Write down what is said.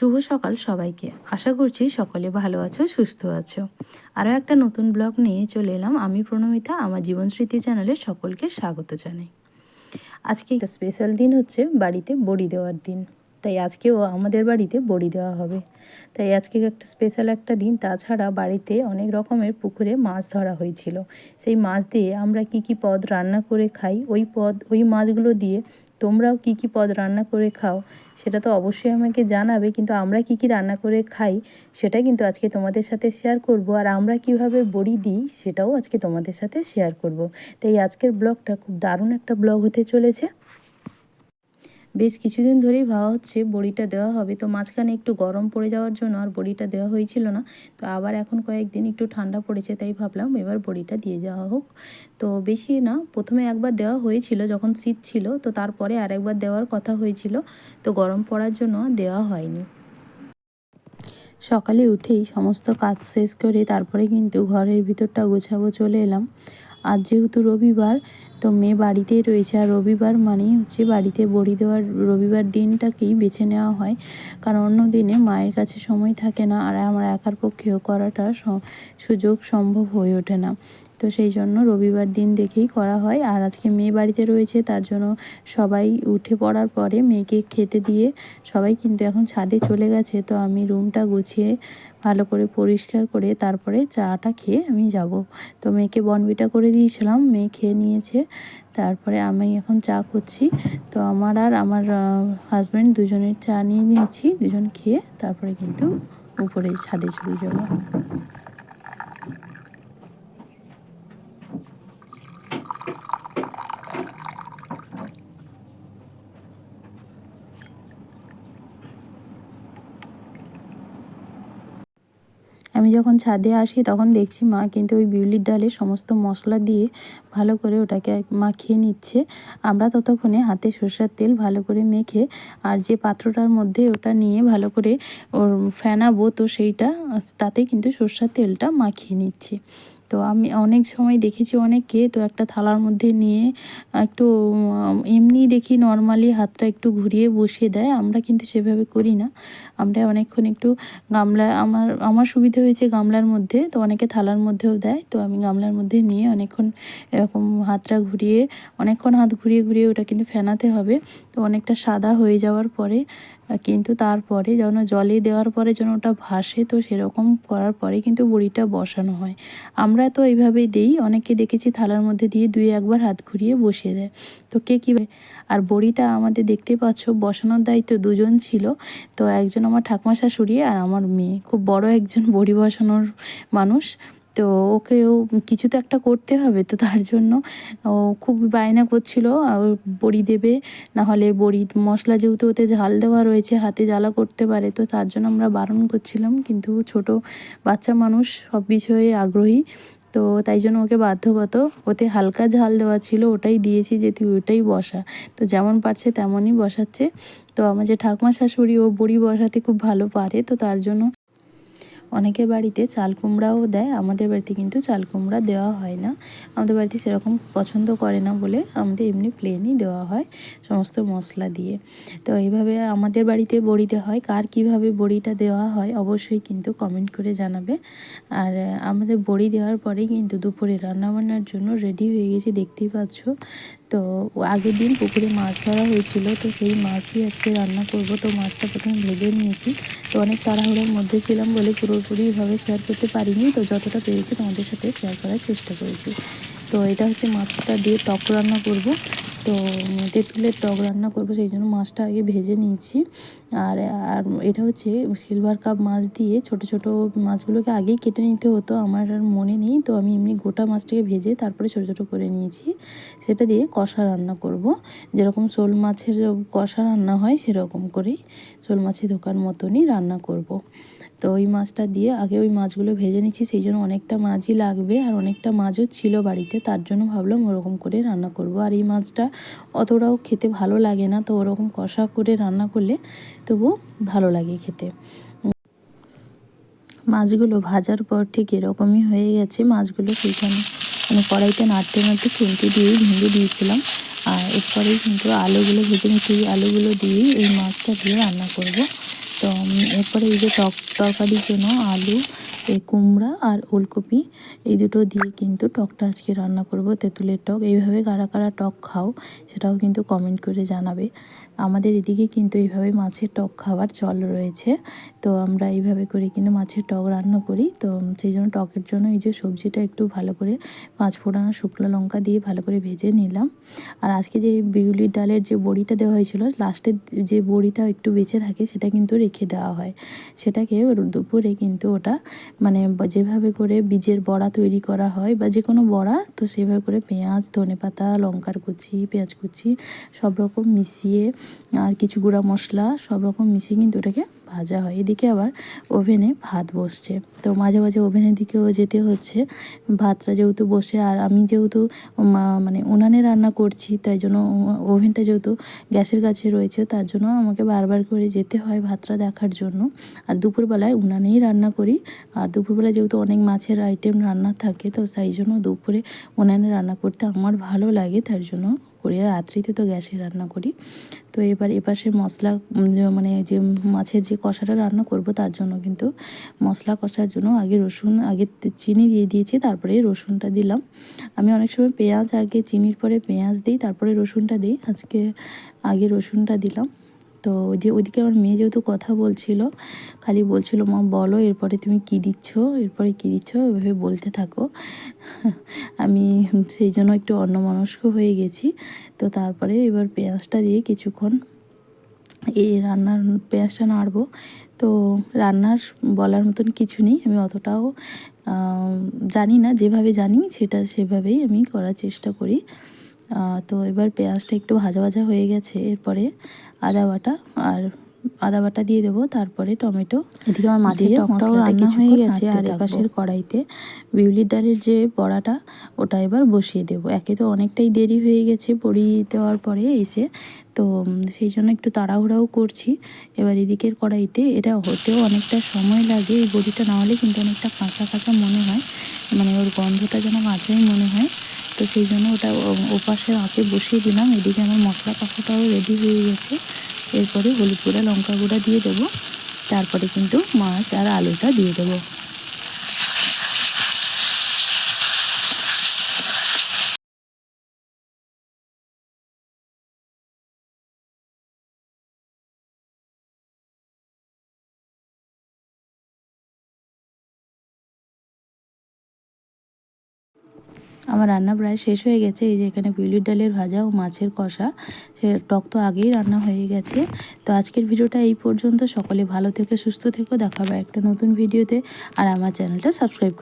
শুভ সকাল সবাইকে। আশা করছি সকলে ভালো আছো, সুস্থ আছো। আরও একটা নতুন ব্লগ নিয়ে চলে এলাম। আমি প্রণমিতা, আমার জীবন স্মৃতি চ্যানেলে সকলকে স্বাগত জানাই। আজকে একটা স্পেশাল দিন হচ্ছে, বাড়িতে বড়ি দেওয়ার দিন। তাই আজকেও আমাদের বাড়িতে বড়ি দেওয়া হবে। তাই আজকে একটা স্পেশাল একটা দিন। তাছাড়া বাড়িতে অনেক রকমের পুকুরে মাছ ধরা হয়েছিল। সেই মাছ দিয়ে আমরা কি কি পদ রান্না করে খাই, ওই পদ, ওই মাছগুলো দিয়ে তোমরাও কি কি পদ রান্না করে খাও, সেটা তো অবশ্যই আমাকে জানাবে, কিন্তু আমরা কি কি রান্না করে খাই, সেটা কিন্তু আজকে তোমাদের সাথে শেয়ার করব, আর আমরা কীভাবে বড়ি দিই, সেটাও আজকে তোমাদের সাথে শেয়ার করব। তাই আজকের ব্লগটা খুব দারুণ একটা ব্লগ হতে চলেছে। বেশ কিছুদিন ধরেই ভাবা হচ্ছে বড়িটা দেওয়া হবে। তো মাঝখানে একটু গরম পড়ে যাওয়ার জন্য আর বড়িটা দেওয়া হয়েছিল না। তো আবার এখন কয়েকদিন একটু ঠান্ডা পড়েছে, তাই ভাবলাম এবার বড়িটা দিয়ে দেওয়া হোক। তো বেশি না, প্রথমে একবার দেওয়া হয়েছিল যখন শীত ছিল, তো তারপরে আরেকবার দেওয়ার কথা হয়েছিল। তো গরম পড়ার জন্য দেওয়া হয়নি। সকালে উঠেই সমস্ত কাজ শেষ করে তারপরে কিন্তু ঘরের ভিতরটা গোছাবো চলে এলাম। আজ যেহেতু রবিবার, তো মেয়ে বাড়িতেই রয়েছে। আর রবিবার মানেই হচ্ছে বাড়িতে বড়ি দেওয়ার রবিবার দিনটাকেই বেছে নেওয়া হয়। কারণ অন্য দিনে মায়ের কাছে সময় থাকে না, আর আমার একার পক্ষেও করাটা সুযোগ সম্ভব হয়ে ওঠে না। তো সেই জন্য রবিবার দিন দেখেই করা হয়। আর আজকে মেয়ে বাড়িতে রয়েছে, তার জন্য সবাই উঠে পড়ার পরে মেয়েকে খেতে দিয়ে সবাই কিন্তু এখন ছাদে চলে গেছে। তো আমি রুমটা গুছিয়ে ভালো করে পরিষ্কার করে তারপরে চাটা খেয়ে আমি যাব। তো মেয়েকে বনবিটা করে দিয়েছিলাম, মেয়ে খেয়ে নিয়েছে। তারপরে আমি এখন চা করছি। তো আমার আর আমার হাজব্যান্ড দুজনের চা নিয়ে নিয়েছি, দুজন খেয়ে তারপরে কিন্তু উপরে ছাদে চলে যাব। আমি যখন ছাদে আসি তখন দেখছি মা কিন্তু ওই বিউলির ডালে সমস্ত মশলা দিয়ে ভালো করে ওটাকে মাখিয়ে নিচ্ছে। আমরা ততক্ষণে হাতে সর্ষার তেল ভালো করে মেখে আর যে পাত্রটার মধ্যে ওটা নিয়ে ভালো করে ওর ফেনাবো তো সেইটা, তাতে কিন্তু সর্ষার তেলটা মাখিয়ে নিচ্ছি। তো আমি অনেক সময় দেখেছি অনেককে তো একটা থালার মধ্যে নিয়ে, একটু এমনি দেখি নর্মালি হাতটা একটু ঘুরিয়ে বসিয়ে দেয়, আমরা কিন্তু সেভাবে করি না। আমরা অনেকক্ষণ একটু গামলা, আমার আমার সুবিধা হয়েছে গামলার মধ্যে, তো অনেকে থালার মধ্যেও দেয়, তো আমি গামলার মধ্যে নিয়ে অনেকক্ষণ এরকম হাতটা ঘুরিয়ে, অনেকক্ষণ হাত ঘুরিয়ে ঘুরিয়ে ওটা কিন্তু ফেনাতে হবে, তো অনেকটা সাদা হয়ে যাওয়ার পরে কিন্তু তারপরে যেন জলে দেওয়ার পরে যেন ওটা ভাসে, তো সেরকম করার পরে কিন্তু বড়িটা বসানো হয়। আমরা তো এইভাবেই দিই অনেকে দেখেছি থালার মধ্যে দিয়ে দুই একবার হাত ঘুরিয়ে বসিয়ে দেয়। তো কে কী আর বড়িটা আমাদের দেখতে পাচ্ছ, বসানোর দায়িত্ব দুজন ছিল, তো একজন আমার ঠাকুমা শাশুড়ি আর আমার মেয়ে। খুব বড় একজন বড়ি বসানোর মানুষ। তো ওকেও কিছু তো একটা করতে হবে, তো তার জন্য ও খুব বায়না করছিল বড়ি দেবে, না হলে বড়ি মশলা যেহেতু ওতে ঝাল দেওয়া রয়েছে, হাতে জ্বালা করতে পারে, তো তার জন্য আমরা বারণ করছিলাম, কিন্তু ছোট বাচ্চা মানুষ সব বিষয়ে আগ্রহী, তো তাই জন্য ওকে বাধ্যগত, ওতে হালকা ঝাল দেওয়া ছিল, ওটাই দিয়েছি যে তুই ওটাই বসা, তো যেমন পারছে তেমনই বসাচ্ছে, তো আমার যে ঠাকুমা শাশুড়ি ও বড়ি বসাতে খুব ভালো পারে, তো তার জন্য অনেকের বাড়িতে চাল কুমড়াও দেয়, আমাদের বাড়িতে কিন্তু চাল কুমড়া দেওয়া হয় না। আমাদের বাড়িতে সেরকম পছন্দ করে না বলে আমাদের এমনি প্লেনই দেওয়া হয় সমস্ত মশলা দিয়ে। তো এইভাবে আমাদের বাড়িতে বড়িতে হয়। কার কীভাবে বড়িটা দেওয়া হয় অবশ্যই কিন্তু কমেন্ট করে জানাবে। আর, আমাদের বড়ি দেওয়ার পরেই কিন্তু দুপুরে রান্নাবান্নার জন্য রেডি হয়ে গেছি, দেখতেই পাচ্ছ। তো আগের দিন পুকুরে মাছ ধরা হয়েছিল, তো সেই মাছই আজকে রান্না করব। তো মাছটা প্রথমে ভেজে নিয়েছি। তো অনেক তাড়াহুড়োর মধ্যে ছিলাম বলে পুরোপুরিভাবে শেয়ার করতে পারিনি। তো যতটা পেরেছি তোমাদের সাথে শেয়ার করার চেষ্টা করেছি। তো এটা হচ্ছে মাছটা দিয়ে টক রান্না করব। তো তেঁতুলের টক রান্না করব, সেই জন্য মাছটা আগে ভেজে নিয়েছি। আর আর এটা হচ্ছে সিলভার কাপ মাছ দিয়ে ছোট ছোট মাছগুলোকে আগেই কেটে নিতে হতো, আমার আর মনে নেই। তো আমি এমনি গোটা মাছটাকে ভেজে তারপরে ছোট ছোট করে নিয়েছি। সেটা দিয়ে কষা রান্না করব। যেরকম শোল মাছের কষা রান্না হয় সেরকম করেই শোল মাছের দোকান মতনই রান্না করব। তো ওই মাছটা দিয়ে আগে ওই মাছগুলো ভেজে নিচ্ছি, সেই জন্য অনেকটা মাছই লাগবে আর অনেকটা মাছও ছিল বাড়িতে, তার জন্য ভাবলাম ওরকম করে রান্না করব। আর এই মাছটা অতটাও খেতে ভালো লাগে না, তো ওরকম কষা করে রান্না করলে তবু ভালো লাগে খেতে। মাছগুলো ভাজার পর ঠিক এরকমই হয়ে গেছে, মাছগুলো সেইখানে মানে কড়াইতে নাড়তে নাড়তে খুঁটি দিয়েই ভেঙে দিয়েছিলাম। আর এরপরেই কিন্তু আলুগুলো ভেজে নিচ্ছি আলুগুলো দিয়েই এই মাছটা দিয়ে রান্না করব। তো এরপরে এই যে টক তরকারির জন্য আলু এই কুমড়া আর ওলকপি, এই দুটো দিয়ে কিন্তু টকটা আজকে রান্না করব, তেঁতুলের টক। এইভাবে কারা কারা টক খাও সেটাও কিন্তু কমেন্ট করে জানাবে। আমাদের এদিকে কিন্তু এইভাবে মাছের টক খাওয়ার চল রয়েছে। তো আমরা এইভাবে করে কিন্তু মাছের টক রান্না করি। তো সেই জন্য টকের জন্য এই যে সবজিটা একটু ভালো করে পাঁচ ফোড়ন শুকনো লঙ্কা দিয়ে ভালো করে ভেজে নিলাম। আর আজকে যে বিউলির ডালের যে বড়িটা দেওয়া হয়েছিল, লাস্টের যে বড়িটা একটু বেঁচে থাকে সেটা কিন্তু রেখে দেওয়া হয়। সেটাকে দুপুরে কিন্তু ওটা মানে যেভাবে করে বীজের বড়া তৈরি করা হয় বা যে কোনো বড়া, তো সেভাবে করে পেঁয়াজ, ধনে পাতা, লঙ্কার কুচি, পেঁয়াজ কুচি সব রকম মিশিয়ে আর কিছু গুঁড়া মশলা সব রকম মিশিয়ে কিন্তু ওটাকে ভাজা হয়। এদিকে আবার ওভেনে ভাত বসছে। তো মাঝে মাঝে ওভেনের দিকেও যেতে হচ্ছে। ভাতটা যেহেতু বসে, আর আমি যেহেতু মানে উনানে রান্না করছি, তাই জন্য ওভেনটা যেহেতু গ্যাসের কাছে রয়েছে, তার জন্য আমাকে বারবার করে যেতে হয় ভাতটা দেখার জন্য। আর দুপুরবেলায় উনানেই রান্না করি। আর দুপুরবেলা যেহেতু অনেক মাছের আইটেম রান্না থাকে, তো তাই জন্য দুপুরে উনানে রান্না করতে আমার ভালো লাগে, তার জন্য করি, আর রাত্রিতে তো গ্যাসে রান্না করি। তো এবার এপাশে মশলা মানে যে মাছের যে কষাটা রান্না করব, তার জন্য কিন্তু মশলা কষার জন্য আগে রসুন, আগে চিনি দিয়ে দিয়েছি, তারপরে রসুনটা দিলাম। আমি অনেক সময় পেঁয়াজ আগে, চিনির পরে পেঁয়াজ দিই, তারপরে রসুনটা দিই। আজকে আগে রসুনটা দিলাম। তো ওইদিকে আমার মেয়ে যেহেতু কথা বলছিল, খালি বলছিল, মা, বলো, এরপরে তুমি কি দিচ্ছ? এরপরে কি দিচ্ছ? এভাবে বলতে থাকো। আমি সেই জন্য একটু অন্যমনস্ক হয়ে গেছি। তো তারপরে এবার পেঁয়াজটা দিয়ে কিছুক্ষণ এই রান্নার পেঁয়াজটা নাড়বো। তো রান্নার বলার মতন কিছু নেই, আমি অতটাও জানি না, যেভাবে জানি সেটা, সেভাবেই আমি করার চেষ্টা করি। তো এবার পেঁয়াজটা একটু ভাজা ভাজা হয়ে গেছে এরপরে আদা বাটা আর আদা বাটা দিয়ে দেবো তারপরে টমেটো এদিকে আমার মাছের টকটাও রান্না হয়ে গেছে আর। এপাশের কড়াইতে বিউলির ডালের যে বড়াটা ওটা এবার বসিয়ে দেবো। একে তো অনেকটাই দেরি হয়ে গেছে বড়ি দেওয়ার পরে এসে তো সেই জন্য একটু তাড়াহুড়াও করছি। এবার এদিকের কড়াইতে এটা হতেও অনেকটা সময় লাগে এই বড়িটা না হলে কিন্তু অনেকটা কাঁচা কাঁচা মনে হয় মানে ওর গন্ধটা যেন কাঁচাই মনে হয়। তো সেই জন্য ওটা ওপাশে আঁচে বসিয়ে দিলাম। এদিকে আমার মশলা কষাটাও রেডি হয়ে গেছে। এরপরে হলুদ গুঁড়া, লঙ্কা গুঁড়া দিয়ে দেবো। তারপরে কিন্তু মাছ আর আলুটা দিয়ে দেবো। আমার রান্না প্রায় শেষ হয়ে গেছে। এই যে এখানে বিউলির ডালের ভাজা ও মাছের কষা, সে টক তো আগেই রান্না হয়ে গেছে। তো আজকের ভিডিওটা এই পর্যন্ত। সকলে ভালো থেকে, সুস্থ থেকো। দেখাবে একটা নতুন ভিডিওতে। আর আমার চ্যানেলটা সাবস্ক্রাইব